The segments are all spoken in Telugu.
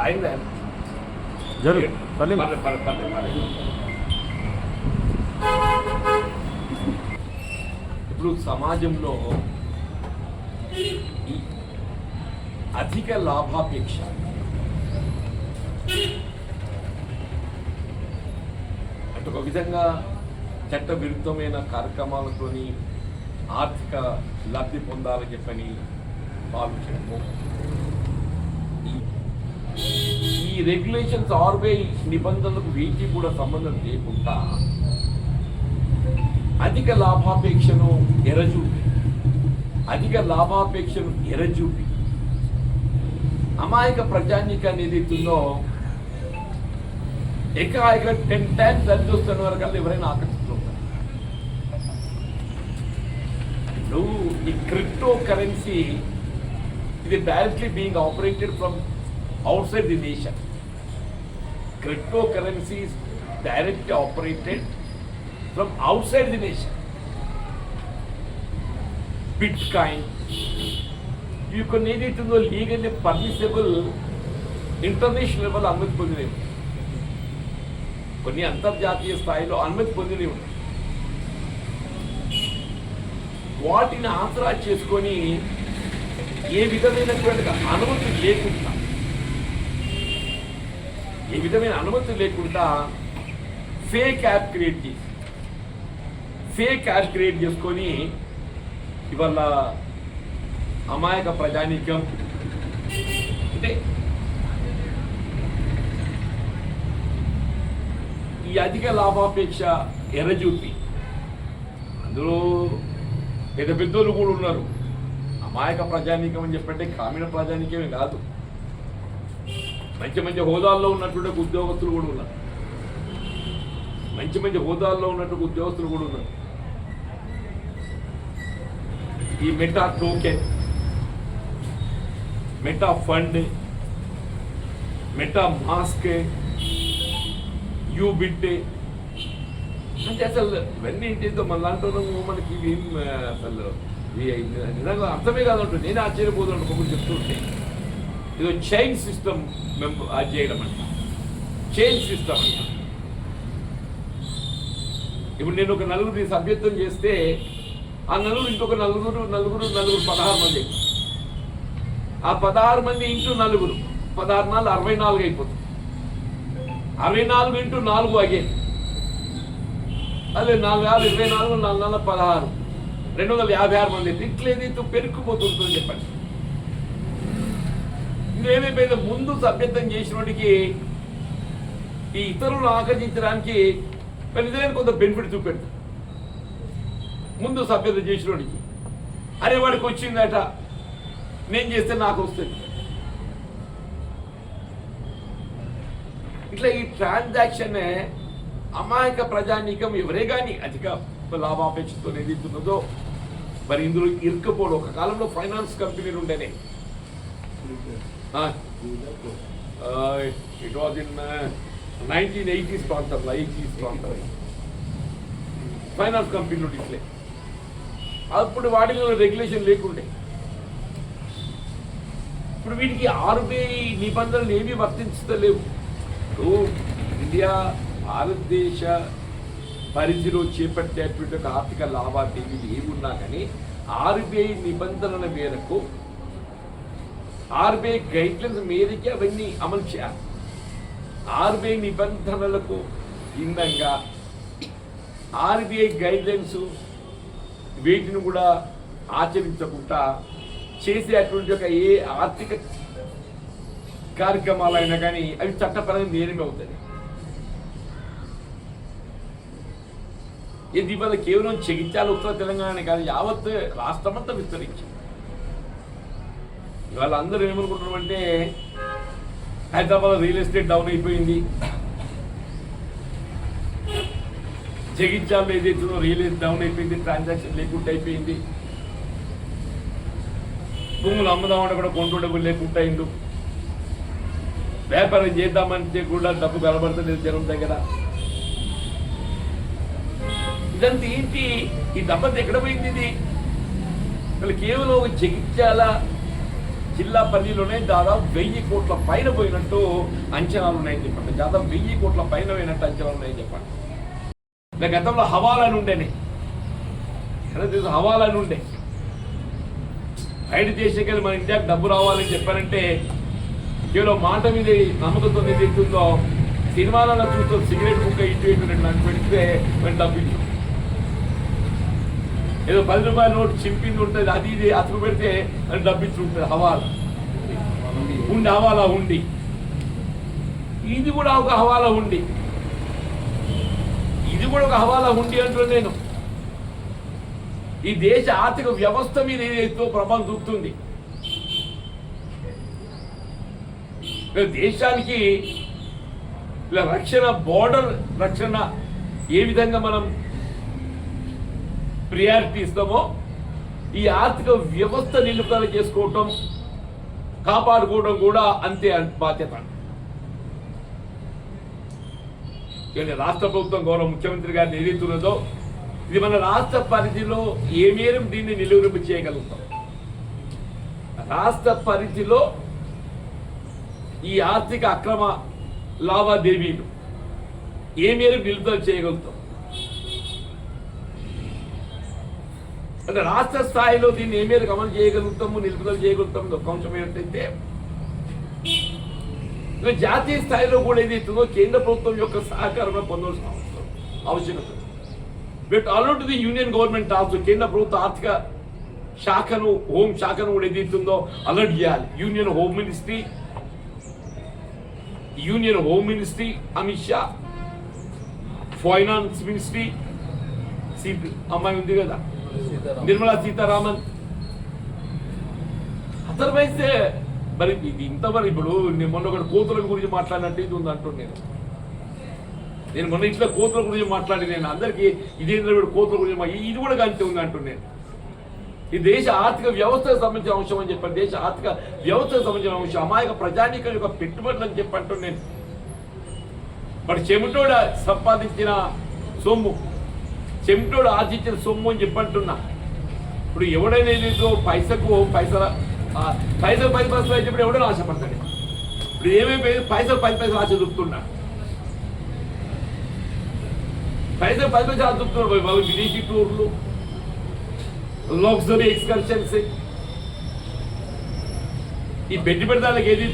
రాయిందా జరుగు సలీం పర్లేదు, పర్లేదు, పర్లేదు, పర్లేదు. ఇప్పుడు సమాజంలో అధిక లాభాపేక్ష. అంటే ఒక విధంగా చట్ట విరుద్ధమైన కార్యక్రమాలతోని ఆర్థిక లబ్ధి పొందాలని చెప్పని భావించడము రెగ్యులేషన్స్ ఆర్బీఐ నిబంధనలకు వీటికి కూడా సంబంధం లేకుండా అధిక లాభాపేక్షను ఎరచూపి అధిక లాభాపేక్షను ఎరచూపి అమాయక ప్రజానికాన్ని ఏదైతుందో ఏకాయిక టెన్ టైమ్స్ అది చూస్తున్న వరకు ఎవరైనా ఆకర్షిస్తుంటారు ఈ క్రిప్టో కరెన్సీ ఇది directly being operated from outside the nation cryptocurrencies directly operated from outside the nation bitcoin ఇవి కొన్ని ఏదైతుందో లీగల్లీ పర్మిసబుల్ ఇంటర్నేషనల్ లెవెల్ అనుమతి పొందినవి. కొన్ని అంతర్జాతీయ స్థాయిలో అనుమతి పొందినవి. ఉన్నాయి వాటిని ఆసరా చేసుకొని ఏ విధమైనటువంటి అనుమతి లేకుండా ఏ విధమైన అనుమతి లేకుండా ఫేక్ యాప్ క్రియేట్ చేసి ఫేక్ యాప్ క్రియేట్ చేసుకొని ఇవాళ అమాయక ప్రజానీకం. అంటే ఈ అధిక లాభాపేక్ష ఎర్రజూపి అందులో పెద్ద పెద్దోళ్ళు కూడా ఉన్నారు. అమాయక ప్రజానీకం అని చెప్పంటే గ్రామీణ ప్రజానీకమే కాదు. మంచి మంచి హోదాల్లో ఉన్నటువంటి ఉద్యోగస్తులు కూడా ఉన్నారు. మంచి మంచి హోదాల్లో ఉన్నటువంటి ఉద్యోగస్తులు కూడా ఉన్నారు. ఈ meta token meta fund MetaMask Ubit అంటే అసలు ఇవన్నీ ఏంటిదో మన దాంట్లో మనకి ఇవి ఏం, అసలు నిజంగా అర్థమే కాదంటుంది నేను ఆశ్చర్యపోతున్నాను ఒకరు చెప్తుంటే. ఇదో చైన్ సిస్టమ్ మేము అది చేయడం అంట. చైన్ సిస్టమ్ అంట. ఇప్పుడు నేను ఒక నలుగురిని సభ్యత్వం చేస్తే ఆ నలుగురు ఇంకొక నలుగురు నలుగురు నలుగురు పదహారు మంది. ఆ పదహారు మంది ఇంటూ నలుగురు. పదహారు నాలుగు అరవై నాలుగు అయిపోతుంది అరవై నాలుగు ఇంటూ నాలుగు అగే అదే నాలుగు వేల ఇరవై నాలుగు నాలుగు నాలుగు పదహారు. రెండు వందల యాభై ఆరు మంది. ఇట్లేదైతే పెరుక్కుపోతుంటుంది చెప్పండి. ఇంకేమైపోయింది ముందు సభ్యత్వం చేసినోడికి ఈ ఇతరులను ఆకర్షించడానికి నిజమైన కొంత బెనిఫిట్ చూపెడతారు ముందు సభ్యత చేసినోడికి అరే వాడికి వచ్చిందట. నేను చేస్తే నాకు వస్తుంది. ఇట్లా ఈ ట్రాన్సాక్షన్ అమాయక ప్రజానీకం ఎవరే కానీ అధిక లాభాపేక్షతో ఏదైతున్నదో మరి ఇందులో ఇరుక్కుపోవడం ఒక కాలంలో ఫైనాన్స్ కంపెనీలు ఉండేనే. It was in nineteen eighties ప్రాంతంలో ఎయిటీస్ ప్రాంతంలో ఫైనాన్స్ కంపెనీలు ఇట్లే అప్పుడు వాటిలో రెగ్యులేషన్ లేకుండే. ఇప్పుడు వీటికి ఆర్బీఐ నిబంధనలు ఏమీ వర్తించలేవు. ఇప్పుడు ఇండియా భారతదేశ పరిధిలో చేపట్టేటువంటి ఆర్థిక లావాదేవీలు ఏమున్నా కానీ ఆర్బీఐ నిబంధనల మేరకు ఆర్బీఐ గైడ్లైన్స్ మేరకే అవన్నీ అమలు చేయాలి. ఆర్బీఐ నిబంధనలకు భిన్నంగా ఆర్బీఐ గైడ్లైన్స్ వీటిని కూడా ఆచరించకుండా చేసేటువంటి ఒక ఏ ఆర్థిక కార్యక్రమాలైనా కానీ అవి చట్టపరంగా నేరమే అవుతుంది ఇది ఇవాళ కేవలం జగిత్యాల ఉత్తర తెలంగాణ కాదు యావత్ రాష్ట్రమంతా విస్తరించింది. ఇవాళ అందరూ ఏమనుకుంటున్నామంటే హైదరాబాద్ రియల్ ఎస్టేట్ డౌన్ అయిపోయింది. జగిత్యాలలో ఏదైతుందో రియల్ ఎస్టేట్ డౌన్ అయిపోయింది ట్రాన్సాక్షన్ లేకుండా అయిపోయింది. భూములు అమ్ముదామంటే కూడా కొంటుండబుల్ లేకుండా అయిండు. వ్యాపారం చేద్దామంటే కూడా డబ్బు కనబడతలేదు జనం దగ్గర. ఇదంతా ఏంటి? ఈ దెబ్బతి ఎక్కడ పోయింది ఇది? అసలు కేవలం ఒక జగిత్యాల జిల్లా పరిధిలోనే దాదాపు వెయ్యి కోట్ల పైన పోయినట్టు అంచనాలు ఉన్నాయని చెప్పండి. దాదాపు వెయ్యి కోట్ల పైన పోయినట్టు అంచనాలు ఉన్నాయని చెప్పండి. నేను గతంలో హవాలని ఉండేనే. హవాలని ఉండే. బయట దేశంకెళ్ళి మన ఇండియాకి డబ్బు రావాలని చెప్పారంటే కేవలం మాట మీద నమ్మకంతో ఏదైతుందో సినిమాలలో చూస్తూ సిగరెట్ బుక్క ఇటు ఇటు రెండు నాకు పెడితే డబ్బు ఏదో పది రూపాయల నోటు చింపింది ఉంటుంది అది ఇది అతుకు పెడితే అని డబ్బు హవాలా. ఉండి హవాలా ఉండి. ఇది కూడా ఒక హవాలా ఉండి. ఇది కూడా ఒక హవాలా ఉండి అంటున్నాను నేను. ఈ దేశ ఆర్థిక వ్యవస్థ మీద ఏదైతే ప్రభావం చూపుతుంది దేశానికి ఇలా రక్షణ బోర్డర్ రక్షణ ఏ విధంగా మనం ప్రియారిటీ ఇస్తామో ఈ ఆర్థిక వ్యవస్థ నిలుపుదల చేసుకోవటం కాపాడుకోవడం కూడా అంతే బాధ్యత. కానీ రాష్ట్ర ప్రభుత్వం గౌరవ ముఖ్యమంత్రి గారిని ఏదైతున్నదో ఇది మన రాష్ట్ర పరిధిలో ఏ మేరకు దీన్ని నిలువరింపు చేయగలుగుతాం? రాష్ట్ర పరిధిలో ఈ ఆర్థిక అక్రమ లావాదేవీలు ఏ మేరకు నిలుపుదల చేయగలుగుతాం? అంటే రాష్ట్ర స్థాయిలో దీన్ని ఏ మేరకు అమలు చేయగలుగుతాము నిలుపుదల చేయగలుగుతాము ఒక అంశం ఏంటంటే జాతీయ స్థాయిలో కూడా ఏదైతుందో కేంద్ర ప్రభుత్వం యొక్క సహకారం పొందవలసిన అవసరం ఆవశ్యకత. But already the union government also కేంద్ర ప్రభుత్వ ఆర్థిక శాఖను హోం శాఖను కూడా ఏదైతుందో అలర్ట్ చేయాలి. Union home ministry union home ministry Amit Shah finance ministry CP అమ్మాయి ఉంది కదా. నిర్మలా సీతారామన్. అదర్వైజ్ మరి ఇది ఇంతవరకు ఇప్పుడు నేను మొన్న ఒకటి కోతుల గురించి మాట్లాడినట్టు ఇది ఉంది అంటున్నాను నేను. నేను మొన్న ఇంట్లో కోతుల గురించి మాట్లాడి నేను అందరికీ ఇదేంద్ర కోతుల గురించి ఇది కూడా అంతే ఉంది అంటున్నాను ఈ దేశ ఆర్థిక వ్యవస్థకు సంబంధించిన అంశం అని చెప్పాను. దేశ ఆర్థిక వ్యవస్థకు సంబంధించిన అంశం. అమాయక ప్రజానీకం యొక్క పెట్టుబడులు అని చెప్పి అంటున్నాను మరి చెమిటోడ సంపాదించిన సొమ్ము చెమిటోడు ఆర్జించిన సొమ్ము అని చెప్పంటున్నా. ఇప్పుడు ఎవడైనా ఏదో పైసకు పైసల పైసలు పది పైసలు అయితే ఎవడో ఆశపడతాడు? ఇప్పుడు ఏమేమి పైసలు పది పైసలు ఆశ చూపుతున్నా. పైసలు పది పైసలు ఆశ చూపుతున్నాడు బాబు విదేశీ టూర్లు లగ్జరీ ఎక్స్కర్షన్స్. ఈ పెట్టుబడి దానికి ఏది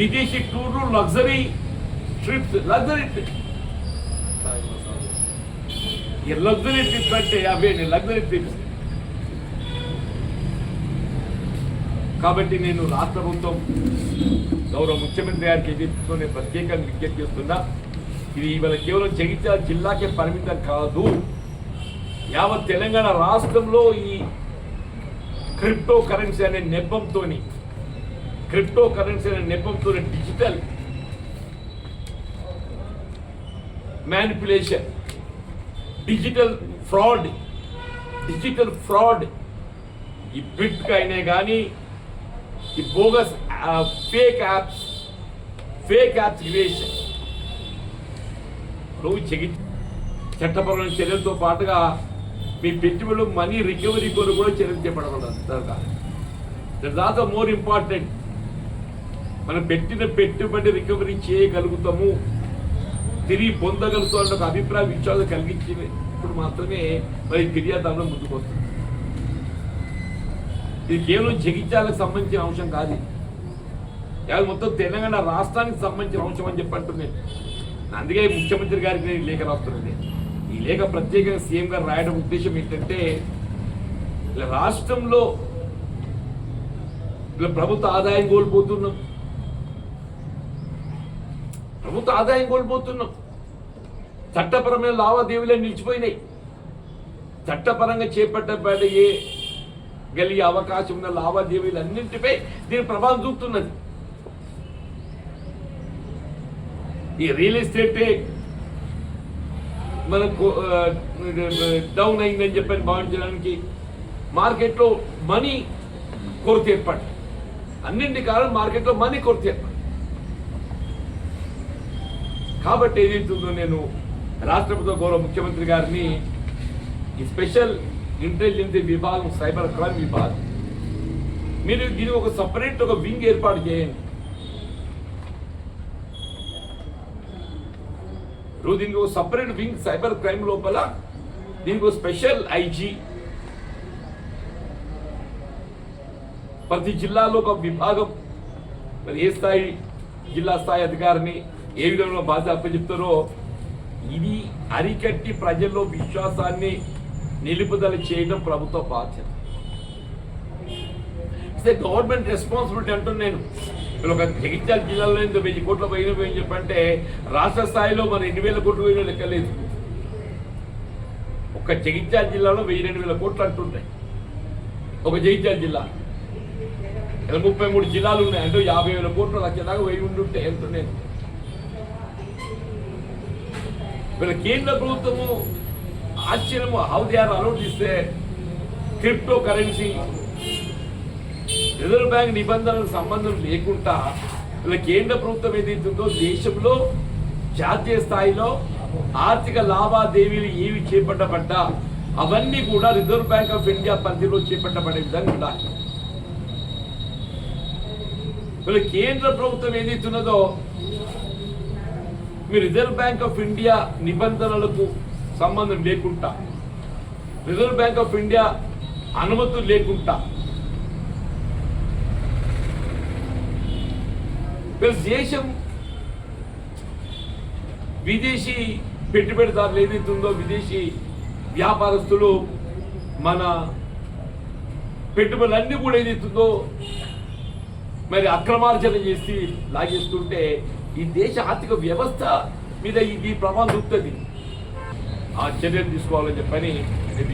విదేశీ టూర్లు లగ్జరీ ట్రిప్స్ లగ్జరీ ట్రిప్స్. ఈ లగ్జరీ ట్రిప్స్ అంటే అవే లగ్జరీ ట్రిప్స్. కాబట్టి నేను రాష్ట్ర ప్రభుత్వం గౌరవ ముఖ్యమంత్రి గారికి ఎదుర్కొ నేను ప్రత్యేకంగా విజ్ఞప్తి చేస్తున్నా ఇది ఇవాళ కేవలం జగిత్యాల జిల్లాకే పరిమితం కాదు. యావత్ తెలంగాణ రాష్ట్రంలో ఈ క్రిప్టో కరెన్సీ అనే నెపంతో క్రిప్టో కరెన్సీ అనే నెపంతో digital manipulation digital fraud digital fraud. ఈ బిట్ అయినా కానీ ఈ bogus fake apps fake apps creation నువ్వు చెగి చట్టపరమైన చర్యలతో పాటుగా మీ పెట్టుబడులు మనీ రికవరీ కొరకు కూడా చర్యలు చేపట్టగలరు మోర్ ఇంపార్టెంట్ మనం పెట్టిన పెట్టుబడి రికవరీ చేయగలుగుతాము. తిరిగి పొందగలుగుతూ అన్న ఒక అభిప్రాయ విశ్వాసం కలిగించింది. ఇప్పుడు మాత్రమే మరి ఫిర్యాదులో ముందుకు వస్తుంది. ఇది కేవలం జగిత్యాలకు సంబంధించిన అంశం కాదు. ఇది. మొత్తం తెలంగాణ రాష్ట్రానికి సంబంధించిన అంశం అని చెప్పంటున్నాను అందుకే ముఖ్యమంత్రి గారికి నేను లేఖ రాస్తున్నాను. ఈ లేఖ ప్రత్యేకంగా సీఎం గారు రాయడం ఉద్దేశం ఏంటంటే ఇలా రాష్ట్రంలో ఇలా ప్రభుత్వ ఆదాయం కోల్పోతున్నాం. ప్రభుత్వ ఆదాయం కోల్పోతున్నాం. చట్టపరమైన లావాదేవీలు నిలిచిపోయినాయి. చట్టపరంగా చేపట్టబడే గలిగే అవకాశం ఉన్న లావాదేవీలు అన్నింటిపై దీని ప్రభావం చూపుతున్నది. ఈ రియల్ ఎస్టేట్ మనకు డౌన్ అయిందని చెప్పని భావించడానికి. మార్కెట్లో మనీ కొరత ఏర్పడి అన్నింటి కారణం మార్కెట్లో మనీ కొరత ఏర్పడి కాబట్టి ఏదైతుందో నేను రాష్ట్ర ప్రభుత్వ గౌరవ ముఖ్యమంత్రి గారిని ఈ స్పెషల్ ఇంటెలిజెన్స్ విభాగం సైబర్ క్రైమ్ విభాగం. మీరు దీని ఒక సపరేట్ ఒక వింగ్ ఏర్పాటు చేయండి. ఇప్పుడు దీనికి ఒక సపరేట్ వింగ్ సైబర్ క్రైమ్ లోపల దీనికి ఒక స్పెషల్ ఐజీ. ప్రతి జిల్లాలో ఒక విభాగం మరి ఏ స్థాయి జిల్లా స్థాయి అధికారిని ఏ విధంగా బాధ్యత అప్పచెప్తారో ఇది అరికట్టి ప్రజల్లో విశ్వాసాన్ని నిలుపుదల చేయడం ప్రభుత్వ బాధ్యత. ఇట్స్ గవర్నమెంట్ రెస్పాన్సిబిలిటీ అంటున్నాను నేను. ఇప్పుడు ఒక జగిత్యాల జిల్లాలో ఇంత వెయ్యి కోట్ల పైన పోయి చెప్పంటే రాష్ట్ర స్థాయిలో మరి ఎన్ని వేల కోట్లు పోయిన లెక్కలేదు ఒక జగిత్యాల జిల్లాలో వెయ్యి రెండు వేల కోట్లు అంటుంటాయి. ఒక జగిత్యాల జిల్లా. ఇలా ముప్పై మూడు జిల్లాలు ఉన్నాయి. అంటే యాభై వేల కోట్లు లక్ష దాకా వెయ్యి ఉండుంటే ఎంత నేను వీళ్ళ కేంద్ర ప్రభుత్వము ఆశ్చర్యము హౌ దే ఆర్ ఇస్తే క్రిప్టో కరెన్సీ రిజర్వ్ బ్యాంక్ నిబంధనలకు సంబంధం లేకుండా వీళ్ళ కేంద్ర ప్రభుత్వం ఏదైతుందో దేశంలో జాతీయ స్థాయిలో ఆర్థిక లావాదేవీలు ఏవి చేపట్టబడ్డా అవన్నీ కూడా రిజర్వ్ బ్యాంక్ ఆఫ్ ఇండియా పరిధిలో చేపట్టబడే విధంగా ఉండాలి. వీళ్ళ కేంద్ర ప్రభుత్వం ఏదైతున్నదో మీ రిజర్వ్ బ్యాంక్ ఆఫ్ ఇండియా నిబంధనలకు సంబంధం లేకుండా రిజర్వ్ బ్యాంక్ ఆఫ్ ఇండియా అనుమతులు లేకుండా ప్లస్ దేశం విదేశీ పెట్టుబడిదారులు ఏదైతుందో విదేశీ వ్యాపారస్తులు మన పెట్టుబడులన్నీ కూడా ఏదైతుందో మరి అక్రమార్జన చేసి లాగేస్తుంటే ఈ దేశ ఆర్థిక వ్యవస్థ మీద ఇది ప్రభావం చూపుతుంది ఆ చర్యలు తీసుకోవాలని చెప్పని నేను